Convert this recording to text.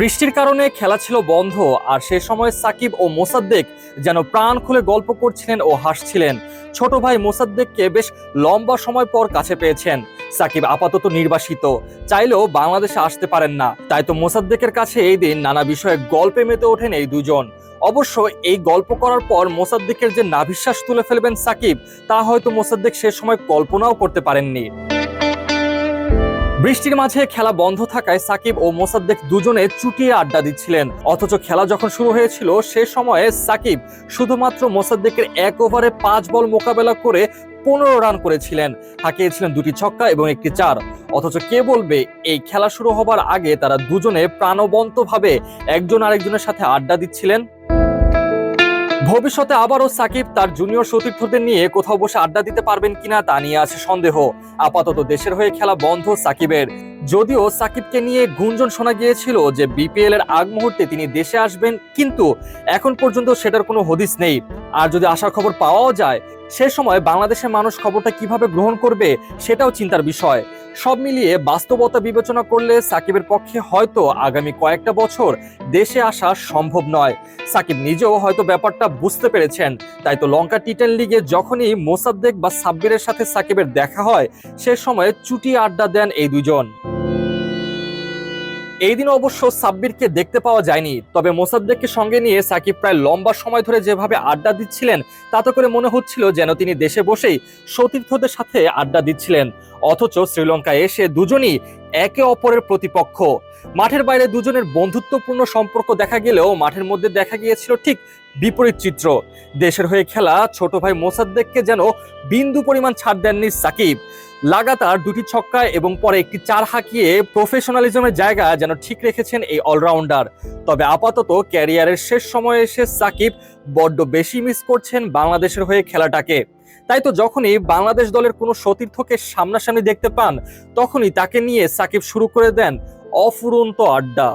বৃষ্টির কারণে খেলা ছিল বন্ধ, আর সে সময় সাকিব ও মোসাদ্দেক যেন প্রাণ খুলে গল্প করছিলেন ও হাসছিলেন। ছোট ভাই মোসাদ্দেককে বেশ লম্বা সময় পর কাছে পেয়েছেন। সাকিব আপাতত নির্বাসিত, চাইলেও বাংলাদেশে আসতে পারেন না। তাই তো মোসাদ্দেকের কাছে এই দিন নানা বিষয়ে গল্পে মেতে ওঠেন এই দুজন। অবশ্য এই গল্প করার পর মোসাদ্দেকের যে নাভিশ্বাস তুলে ফেলবেন সাকিব, তা হয়তো মোসাদ্দেক সে সময় কল্পনাও করতে পারেননি। বৃষ্টির মাঝে খেলা বন্ধ থাকায় সাকিব ও মোসাদ্দেক দুজনে চুটিয়ে আড্ডা দিচ্ছিলেন। অথচ খেলা যখন শুরু হয়েছিল, সে সময়ে সাকিব শুধুমাত্র মোসাদ্দেকের এক ওভারে পাঁচ বল মোকাবেলা করে পনেরো রান করেছিলেন। হাঁকিয়েছিলেন দুটি ছক্কা এবং একটি চার। অথচ কে বলবে, এই খেলা শুরু হবার আগে তারা দুজনে প্রাণবন্তভাবে একজন আরেকজনের সাথে আড্ডা দিচ্ছিলেন। ভবিষ্যতে আবারও সাকিব তার জুনিয়র সতীর্থদের নিয়ে কোথাও বসে আড্ডা দিতে পারবেন কিনা তা নিয়ে আছে সন্দেহ। আপাতত দেশের হয়ে খেলা বন্ধ সাকিবের। যদিও সাকিবকে নিয়ে গুঞ্জন শোনা গিয়েছিল যে বিপিএল এর আগ মুহূর্তে তিনি দেশে আসবেন, কিন্তু এখন পর্যন্ত সেটার কোনো হদিস নেই। আর যদি আসার খবর পাওয়াও যায় সে সময় বাংলাদেশের মানুষ খবরটা কীভাবে গ্রহণ করবে সেটাও চিন্তার বিষয়। সব মিলিয়ে বাস্তবতা বিবেচনা করলে সাকিবের পক্ষে হয়তো আগামী কয়েকটা বছর দেশে আসা সম্ভব নয়। সাকিব নিজেও হয়তো ব্যাপারটা বুঝতে পেরেছেন। তাই তো লঙ্কা টি টেন লিগে যখনই মোসাদ্দেক বা সাব্বিরের সাথে সাকিবের দেখা হয়, সে সময় চুটি আড্ডা দেন এই দুজন এই দিন অবশ্য সাব্বিরকে দেখতে পাওয়া যায়নি। তবে মোসাদ্দেককে সঙ্গে নিয়ে সাকিব প্রায় লম্বা সময় ধরে যেভাবে আড্ডা দিচ্ছিলেন, তাতে করে মনে হচ্ছিল যেন তিনি দেশে বসেই সতীর্থদের সাথে আড্ডা দিচ্ছিলেন। অথচ শ্রীলঙ্কায় এসে দুজনই একে অপরের প্রতিপক্ষ। মাঠের বাইরে দুজনের বন্ধুত্বপূর্ণ সম্পর্ক দেখা গেলেও মাঠের মধ্যে দেখা গিয়েছিল ঠিক বিপরীত চিত্র। দেশের হয়ে খেলা ছোট ভাই মোসাদ্দেককে যেন বিন্দু পরিমাণ ছাড় দেননি সাকিব। লাগাতার দুটি ছক্কা এবং পরে একটি চার হাঁকিয়ে প্রফেশনালিজমের জায়গা যেন ঠিক রেখেছেন এই অলরাউন্ডার। তবে আপাতত ক্যারিয়ারের শেষ সময়ে এসে সাকিব বড্ড বেশি মিস করছেন বাংলাদেশের হয়ে খেলাটাকে। তাই তো যখনই বাংলাদেশ দলের কোনো সতীর্থকে সামনাসামনি দেখতে পান, তখনই তাকে নিয়ে সাকিব শুরু করে দেন অফুরন্ত আড্ডা।